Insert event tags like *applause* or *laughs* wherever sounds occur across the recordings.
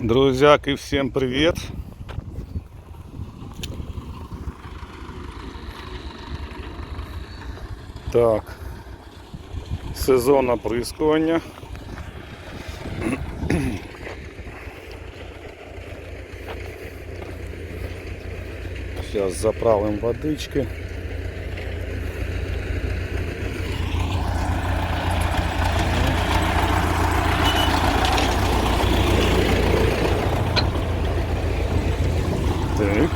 Друзьяки, всем привет! Так, сезон оприскування. Сейчас заправим водички. Так.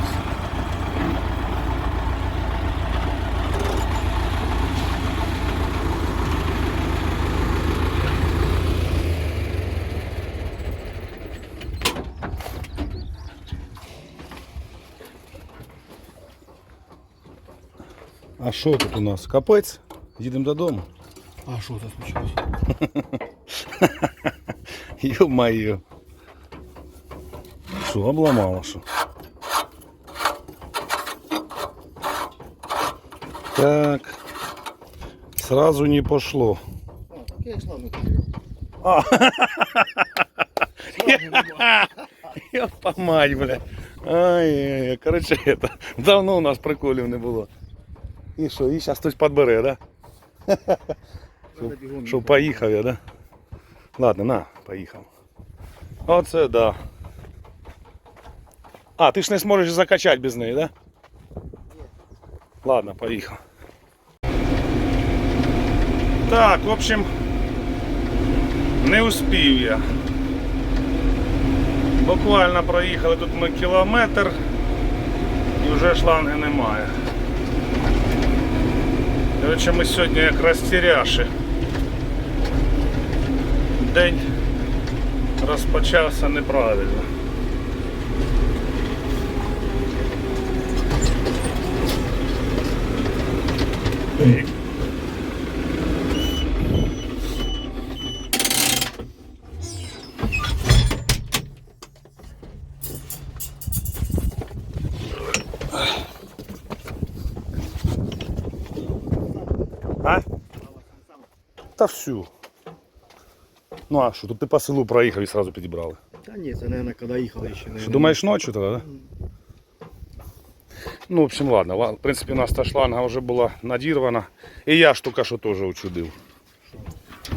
А що тут у нас? Капець? Їдемо додому. А що це случилось? Ё-моё. *laughs* Що, обламало що? Так. Сразу не пошло. А, так я і славно купив. А. Славно нема. Ёпа мать, бля. Ай, короче, это, давно у нас приколів не було. І що, і зараз хтось підбере, да? *laughs* Що поїхав я, да? Ладно, на, поїхав. Оце да. А, ти ж не зможеш закачати без неї, да? Ладно, поїхав. Так, в общем, не успів я. Буквально проїхали тут ми кілометр і вже шланги немає. Короче, ми сьогодні як розтіряши. День розпочався неправильно. Та всю. Ну а що, тут ти по селу проїхав і одразу підібрали. Та ні, це, мабуть, коли їхали ще. Що думаєш ночі тоді, да? Ну, в общем, ладно. В принципі, у нас та шланга вже була надірвана. І я ж тільки що теж учудив.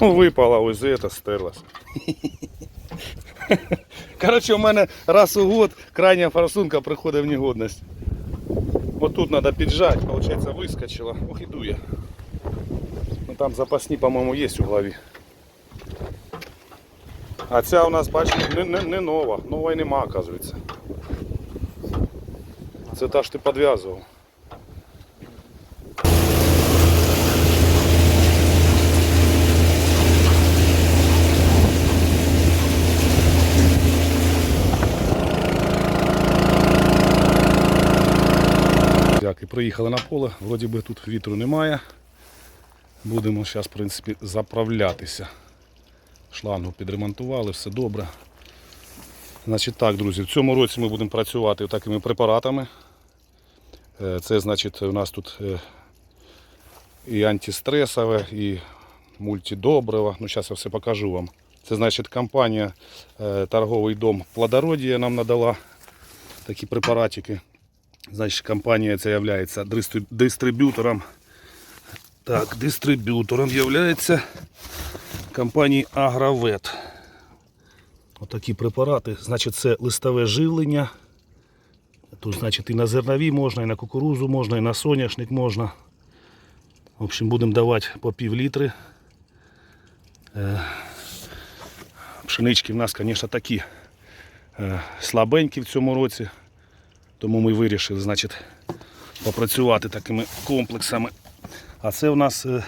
Ну, випала ось це, стерлась. *laughs* Коротше, у мене раз у год крайня форсунка приходить в негодність. От тут треба піджати, виходить, вискочила. Ох, іду я. Там запасні, по-моєму, є у голові. А ця у нас, бачите, не, не, не нова. Нової нема, оказується. Це та ж ти підв'язував. Так, і приїхали на поле, вроді би тут вітру немає. Будемо зараз, в принципі, заправлятися. Шлангу підремонтували, все добре. Значить так, друзі, в цьому році ми будемо працювати такими препаратами. Е, Це значить у нас тут е, і антистресове, і мультидобриво. Ну, зараз я все покажу вам. Це значить компанія е, торговий дом Плодородія нам надала такі препаратики. Значить, компанія ця є дистриб'ютором. Так, дистриб'ютором є компанії Агровет. Отакі препарати. Значить, це листове живлення. Тут, значить, і на зернові можна, і на кукурузу можна, і на соняшник можна. В общем, будемо давати по пів літри. Е, Пшенички в нас, звісно, такі е, слабенькі в цьому році. Тому ми вирішили, значить, попрацювати такими комплексами. А це у нас, е,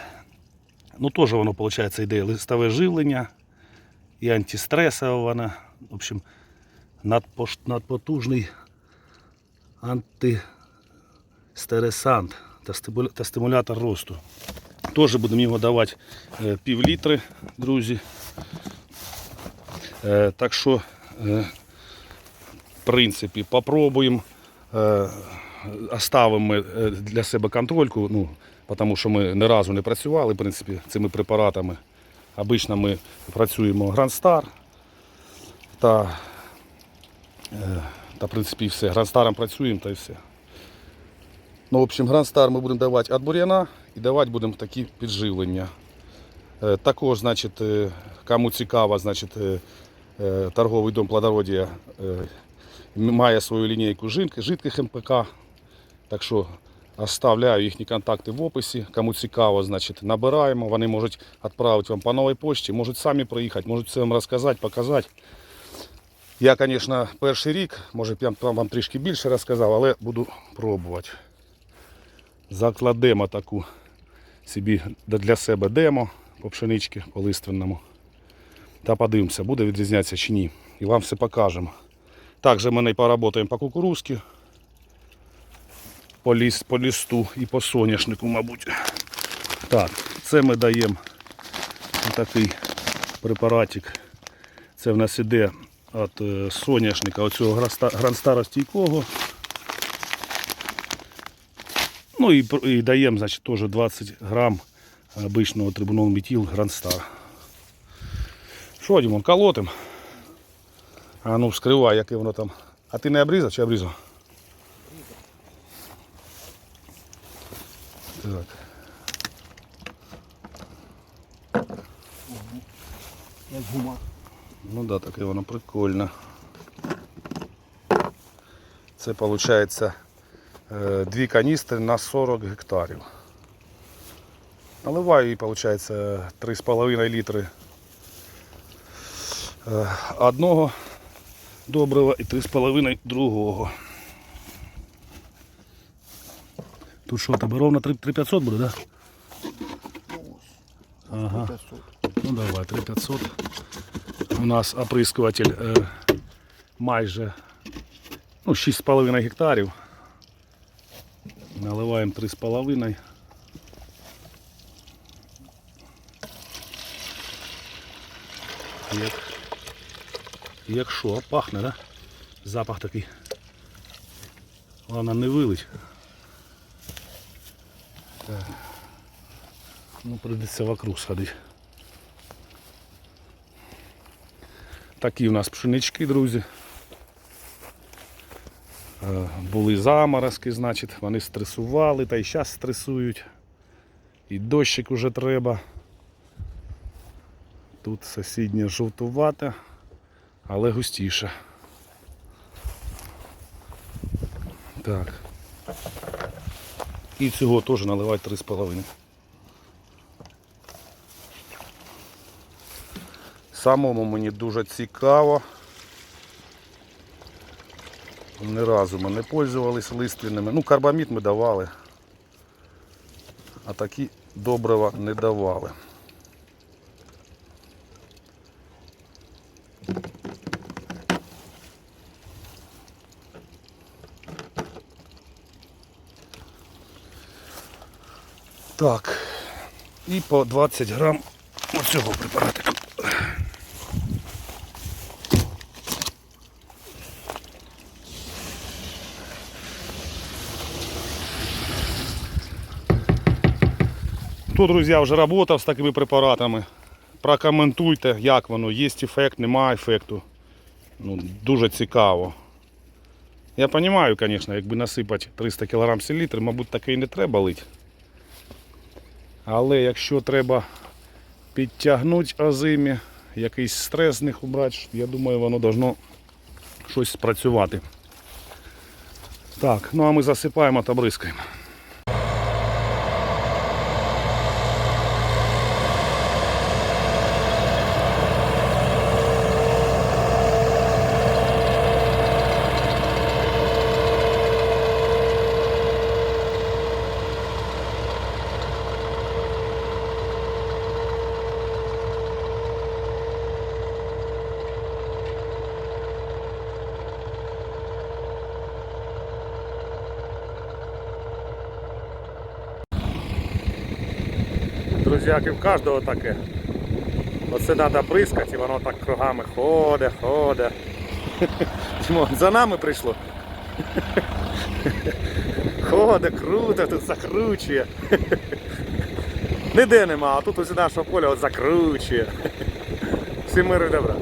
ну теж воно, виходить, йде листове живлення і антистресова вона. В общем, надпотужний антистересант та стимуля- та стимулятор росту. Теж будемо його давати е, пів літри, друзі. Е, Так що, в принципі, попробуємо. Оставимо е, для себе контрольку, ну, тому що ми ні разу не працювали в принципі, цими препаратами. Обично ми працюємо Grand Star та Е, Та, в принципі, і все. Грандстаром працюємо та й все. Ну, в общем, Грандстар ми будемо давати від бур'яна і давати будемо такі підживлення. Е, Також, значить, кому цікаво, значить, торговий дом плодородія має свою лінійку жидких МПК. Так що оставляю їхні контакти в описі. Кому цікаво, значить, набираємо. Вони можуть відправити вам по новій почті, можуть самі приїхати, можуть все вам розказати, показати. Я, звісно, перший рік, може я вам трішки більше розказав, але буду пробувати. Закладемо таку собі для себе демо по пшеничці, по лиственному. Та подивимося, буде відрізнятися чи ні. І вам все покажемо. Також ми і поработаємо по кукурузці, по, ліс, по лісту і по соняшнику, мабуть. Так, це ми даємо такий препаратик. Це в нас іде від е, соняшника, оцього граста- гранстара стійкого. Ну і, і даємо, значить, теж 20 грам обичного трибунол метіл гранстар. Що, Дімон, колотим? А ну вскривай, яке воно там. А ти не обрізав чи обрізав? Так. Як гума. Ну да, таке воно прикольне. Це виходить дві каністри на 40 гектарів. Наливаю їй, виходить, 3,5 літри е, одного добрива і 3,5 другого. Тут що, тебе ровно 3500 буде, так? Да? Ага. Ну давай, 3500. У нас оприскуватель е, майже ну, 6,5 гектарів. Наливаємо 3,5. Як, як що, пахне, да? Запах такий. Головне не вилить. Ну, прийдеться вокруг сходити. Такі у нас пшенички, друзі. Е, Були заморозки, значить, вони стресували, та й зараз стресують. І дощик уже треба. Тут сусідня жовтувата, але густіша. Так. І цього теж наливають 3,5. Самому мені дуже цікаво. Ні разу ми не пользувалися лиственними. Ну, карбамід ми давали. А такі добрива не давали. Так. І по 20 грам оцього препаратика. Хто, друзі, вже працював з такими препаратами, прокоментуйте, як воно, є ефект, немає ефекту. Ну, дуже цікаво. Я розумію, звісно, якби насипати 300 кг селітри, мабуть, таке і не треба лити. Але якщо треба підтягнути озимі, якийсь стрес з них убрати, я думаю, воно должно щось спрацювати. Так, ну а ми засипаємо та бризкаємо. Друзяки, в кожного таке. Оце треба бризкати, і воно так кругами ходить, ходить. Дімон, за нами прийшло. Ходить, круто, тут закручує. Ніде нема, а тут ось нашого поля от закручує. Всі мири добра.